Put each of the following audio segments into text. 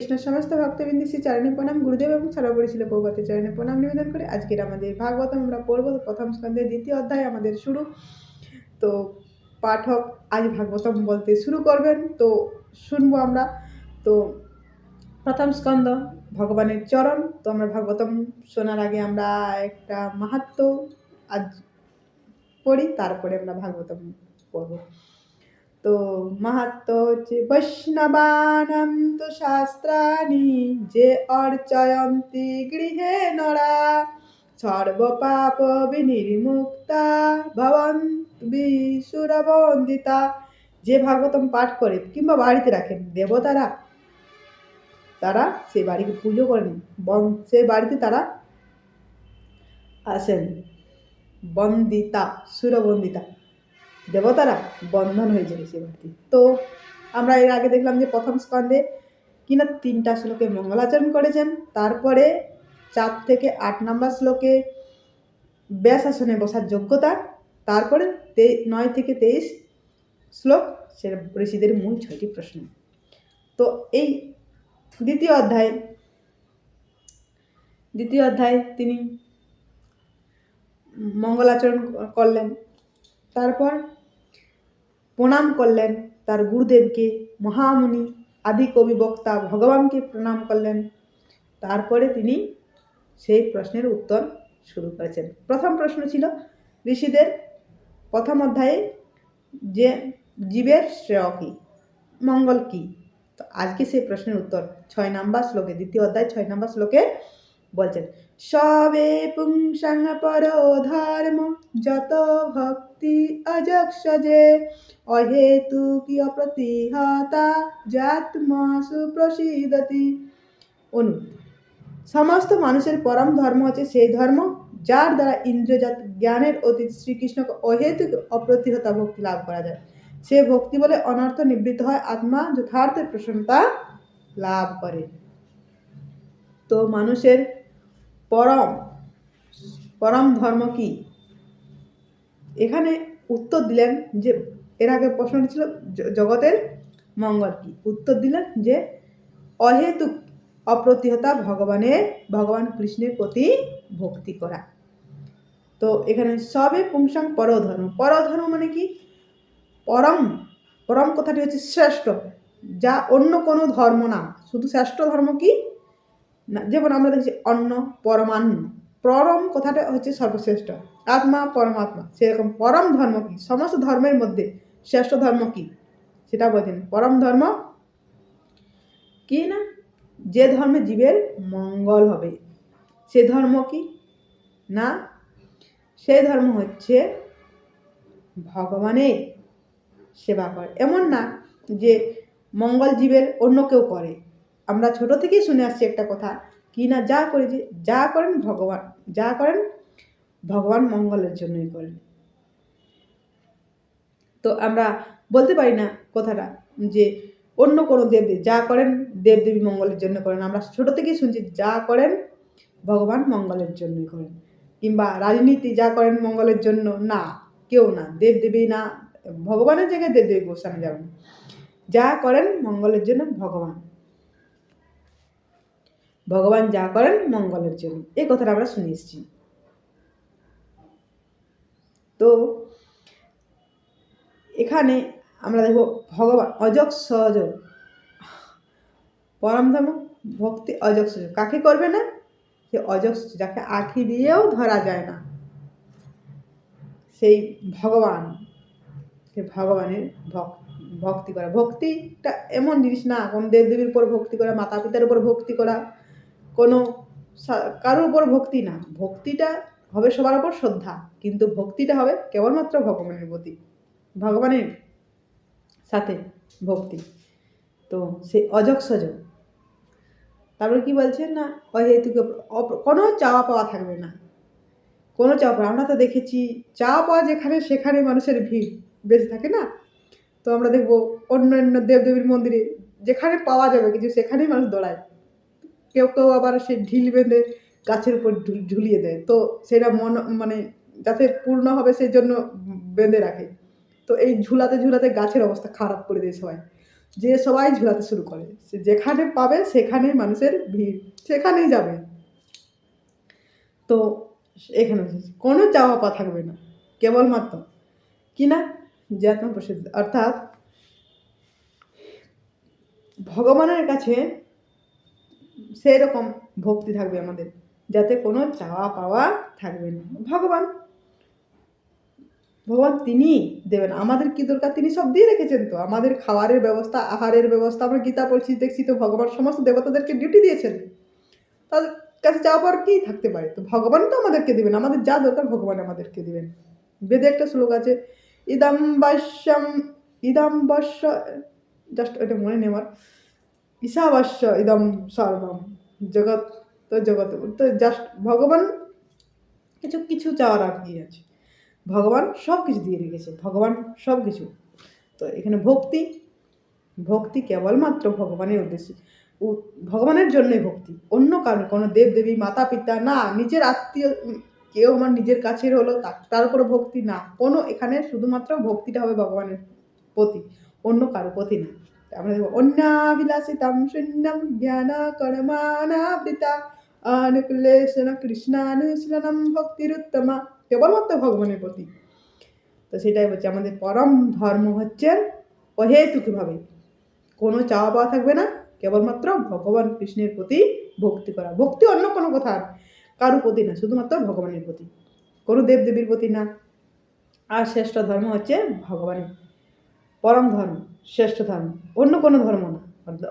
কৃষ্ণের সমস্ত ভক্তবৃন্দ শ্রী চরণে প্রণাম, গুরুদেব এবং সর্বোপরি ছিল প্রভাতে চরণে প্রণাম নিবেদন করে আজকের আমাদের ভাগবতম আমরা পড়ব। প্রথম স্কন্ধের দ্বিতীয় অধ্যায় আমাদের শুরু। তো পাঠক আজ ভাগবতম বলতে শুরু করবেন। তো শুনব আমরা। তো প্রথম স্কন্ধ, ভগবানের চরণ। তো আমরা ভাগবতম শোনার আগে আমরা একটা মাহাত্ম আজ পড়ি, তারপরে আমরা ভাগবতম পড়ব। তো মাহাত্ম হচ্ছে বৈষ্ণবানাম তো শাস্ত্রাণি যে অর্চয়ন্তি গৃহে নরা সর্বপাপ বিনির্মুক্তা ভবন বিশুরবন্দিতা যে ভাগবতম পাঠ করে কিংবা বাড়িতে রাখেন দেবতারা, তারা সেই বাড়িকে পুজো করেন। বন সেই বাড়িতে তারা আসেন। বন্দিতা, সুরবন্দিতা। দেবতারা বন্ধন হয়ে যায় সে বাড়িতে তো আমরা এর আগে দেখলাম যে প্রথম স্কন্ধে কিনা তিনটা শ্লোকে মঙ্গলাচরণ করেছেন, তারপরে চার থেকে আট নম্বর শ্লোকে ব্যাস আসনে বসার যোগ্যতা, তারপরে নয় থেকে তেইশ শ্লোক সে ঋষিদের মূল ছয়টি প্রশ্ন। তো এই দ্বিতীয় অধ্যায় দ্বিতীয় অধ্যায় তিনি মঙ্গলাচরণ করলেন। তারপর প্রণাম করলেন তার গুরুদেবকে, মহামুনি, আদি কবি বক্তা ভগবানকে প্রণাম করলেন। তারপরে তিনি সেই প্রশ্নের উত্তর শুরু করেছেন। প্রথম প্রশ্ন ছিল, ঋষিদের প্রথম অধ্যায়ে যে জীবের শ্রেয় কী, মঙ্গল কী? তো আজকে সেই প্রশ্নের উত্তর, ছয় নাম্বার শ্লোকে, দ্বিতীয় অধ্যায়, ছয় নাম্বার শ্লোকে বলছেন, সবে পুংসাং পর ধর্ম যত ভক্তি অজক্ষজে অহেতুকি অপ্রতিহতা জাতমাসু প্রসিদতি অনু, সমস্ত মানুষের পরম ধর্ম হচ্ছে সেই ধর্ম, যার দ্বারা ইন্দ্রজাত জ্ঞানের অতীত শ্রীকৃষ্ণকে অহেতুক অপ্রতিহতা ভক্তি লাভ করা যায়। সে ভক্তি বলে অনর্থ নিবৃত্ত হয় আত্মা, যথার্থের প্রসন্নতা লাভ করে। তো মানুষের পরম পরম ধর্ম কি? এখানে উত্তর দিলেন যে, এর আগে প্রশ্নটি ছিল জগতের মঙ্গল কি? উত্তর দিলেন যে অহেতুক অপ্রতিহতা ভগবানের, ভগবান কৃষ্ণের প্রতি ভক্তি করা। তো এখানে সবে পুংসাং পরধর্ম। পরধর্ম মানে কি? পরম পরম কথাটি হচ্ছে শ্রেষ্ঠ, যা অন্য কোনো ধর্ম না। শুধু শ্রেষ্ঠ ধর্ম কি? যেমন আমরা দেখছি অন্ন পরমান্ন পরম কথাটা হচ্ছে সর্বশ্রেষ্ঠ। আত্মা, পরমাত্মা। সেরকম পরম ধর্ম কি? সমস্ত ধর্মের মধ্যে শ্রেষ্ঠ ধর্ম কি? সেটা বলছেন পরম ধর্ম কি না? যে ধর্মে জীবের মঙ্গল হবে। সে ধর্ম কি? না, সে ধর্ম হচ্ছে ভগবানের সেবা করে। এমন না যে মঙ্গল জীবের অন্য কেউ করে। আমরা ছোট থেকেই শুনে আসছি একটা কথা, কি না যা করে যে যা করেন ভগবান, যা করেন ভগবান মঙ্গলের জন্যই করেন। তো আমরা বলতে পারি না কথাটা যে অন্য কোনো দেবদেবী যা করেন দেবদেবী মঙ্গলের জন্য করেন। আমরা ছোট থেকেই শুনছি যা করেন ভগবান মঙ্গলের জন্যই করেন। কিংবা রাজনীতি যা করেন মঙ্গলের জন্য, না, কেউ না দেবদেবী না, ভগবানের জায়গায় দেবদেবী গোস্বামী যাবেন যা করেন মঙ্গলের জন্য ভগবান। ভগবান যা করেন মঙ্গলের জন্য। এই কথাটা আমরা শুনে এসেছি। তো এখানে আমরা দেখব ভগবান অজক সহজ পরমধাম ভক্তি অজক সহজ কাকে করবে না? সে অজক যাকে আঁখি দিয়েও ধরা যায় না। সেই ভগবান সে ভগবানের ভক্তি করা। ভক্তিটা এমন জিনিস না, কোন দেবদেবীর উপর ভক্তি করা মাতা পিতার উপর ভক্তি করা। কোনো কারোর উপর ভক্তি না। ভক্তিটা হবে সবার ওপর শ্রদ্ধা, কিন্তু ভক্তিটা হবে কেবলমাত্র ভগবানের প্রতি, ভগবানের সাথে ভক্তি। তো সে অজক সজক তারপরে কি বলছেন না অহেতুক কোনো চাওয়া পাওয়া থাকবে না। কোনো চাওয়া পাওয়া, আমরা তো দেখেছি, চাওয়া পাওয়া যেখানে সেখানে মানুষের ভিড় বেশি থাকে না? তো আমরা দেখব অন্যান্য অন্য দেবদেবীর মন্দিরে, যেখানে পাওয়া যাবে কিছু, সেখানেই মানুষ দৌড়ায়। কেউ কেউ আবার সে ঢিল বেঁধে গাছের উপর ঝুলিয়ে দেয়। তো সেটা মন মানে যাতে পূর্ণ হবে সেই জন্য বেঁধে রাখে। তো এই ঝুলাতে ঝুলাতে গাছের অবস্থা খারাপ করে দেয় সবাই। যে সবাই ঝুলাতে শুরু করে। সে যেখানে পাবে সেখানেই মানুষের ভিড়, সেখানেই যাবে। তো এখানে কোনো চাওয়া পা থাকবে না। কেবলমাত্র কি না যাত্রা প্রসিদ্ধ অর্থাৎ ভগবানের কাছে সেই রকম ভক্তি থাকবে আমাদের, যাতে কোনো চাওয়া পাওয়া থাকবে না। ভগবান ভগবান তিনি দেবেন। আমাদের কি দরকার? তিনি সব দিয়ে রেখেছেন তো। আমাদের খাওয়ারের ব্যবস্থা, আহারের ব্যবস্থা, আমরা গীতা পড়ছি, দেখছি তো ভগবান, সমস্ত দেবতাদেরকে ডিউটি দিয়েছেন। তাদের কাছে যাওয়া পর কী থাকতে পারে? তো ভগবান তো আমাদেরকে দেবেন। আমাদের যা দরকার ভগবান আমাদেরকে দেবেন। বেদে একটা শ্লোক আছে ইদম বাস্যম ইদম বাস্য জাস্ট এটা মনে আমার। ঈশাবাস্য ইদম সর্বম, জগৎ তো জগৎ, তো জাস্ট ভগবান কিছু কিছু চাওয়ার আর কি আছে ভগবান সব কিছু দিয়ে রেখেছে, ভগবান সব কিছু তো এখানে ভক্তি ভক্তি কেবলমাত্র ভগবানের উদ্দেশ্যে। ভগবানের জন্যই ভক্তি। অন্য কারণ, কোনো দেব দেবী মাতা পিতা না, নিজের আত্মীয় কেউ আমার নিজের কাছের হলো তার উপরে ভক্তি না। কোনো এখানে শুধুমাত্র ভক্তিটা হবে ভগবানের প্রতি, অন্য কারও প্রতি না। আমরা দেখব অন্যাবিলাসিতাম শূন্যম জ্ঞান কর্মানাবৃতা অনুকুলেশন কৃষ্ণানুশীলনম ভক্তিরুত্তমা কেবলমাত্র ভগবানের প্রতি তো সেটাই বলছে আমাদের পরম ধর্ম হচ্ছে অহেতুকভাবে কোনো চাওয়া পাওয়া থাকবে না কেবলমাত্র ভগবান কৃষ্ণের প্রতি ভক্তি করা ভক্তি অন্য কোনো কথা কারোর প্রতি না শুধুমাত্র ভগবানের প্রতি কোনো দেবদেবীর প্রতি না আর শ্রেষ্ঠ ধর্ম হচ্ছে ভগবানের পরম ধর্ম শ্রেষ্ঠ ধর্ম। অন্য কোনো ধর্ম না।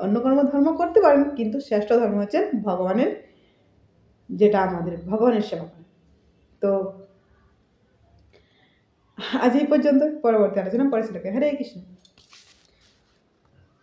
অন্য কোনো ধর্ম করতে পারেন, কিন্তু শ্রেষ্ঠ ধর্ম হচ্ছে ভগবানের যেটা আমাদের, ভগবানের সেবা করা। তো আজ এই পর্যন্ত, পরবর্তী আলোচনা পরে সেটাকে হরে কৃষ্ণ।